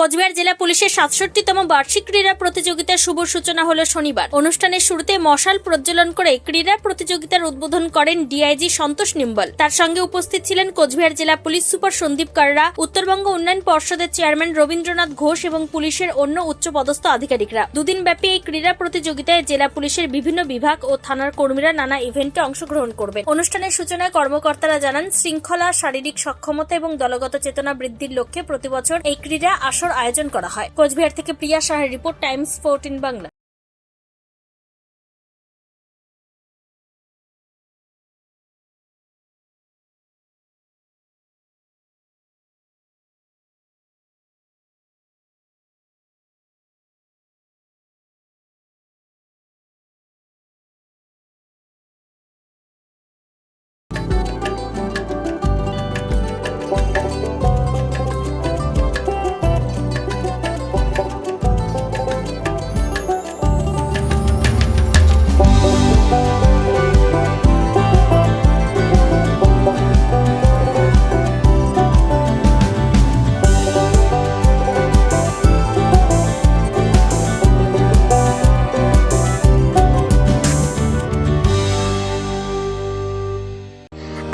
কোচবিহার জেলা পুলিশের সাতষট্টিতম বার্ষিক ক্রীড়া প্রতিযোগিতার শুভ সূচনা হলো শনিবার। অনুষ্ঠানের শুরুতে মশাল প্রজ্বলন করে ক্রীড়া প্রতিযোগিতার উদ্বোধন করেন ডিআইজি সন্তোষ নিম্বল। তার সঙ্গে উপস্থিত ছিলেন কোচবিহার জেলা পুলিশ সুপার সন্দীপ কাররা, উত্তরবঙ্গ উন্নয়ন পর্ষদের চেয়ারম্যান রবীন্দ্রনাথ ঘোষ এবং পুলিশের অন্য উচ্চপদস্থ আধিকারিকরা। দুদিন ব্যাপী এই ক্রীড়া প্রতিযোগিতায় জেলা পুলিশের বিভিন্ন বিভাগ ও থানার কর্মীরা নানা ইভেন্টে অংশগ্রহণ করবেন। অনুষ্ঠানের সূচনায় কর্মকর্তারা জানান, শৃঙ্খলা, শারীরিক সক্ষমতা এবং দলগত চেতনা বৃদ্ধির লক্ষ্যে প্রতিবছর এই ক্রীড়া আসর আয়োজন করা হয়। কোচবিহার থেকে প্রিয়া শাহের রিপোর্ট টাইমস ফোরটিন বাংলা।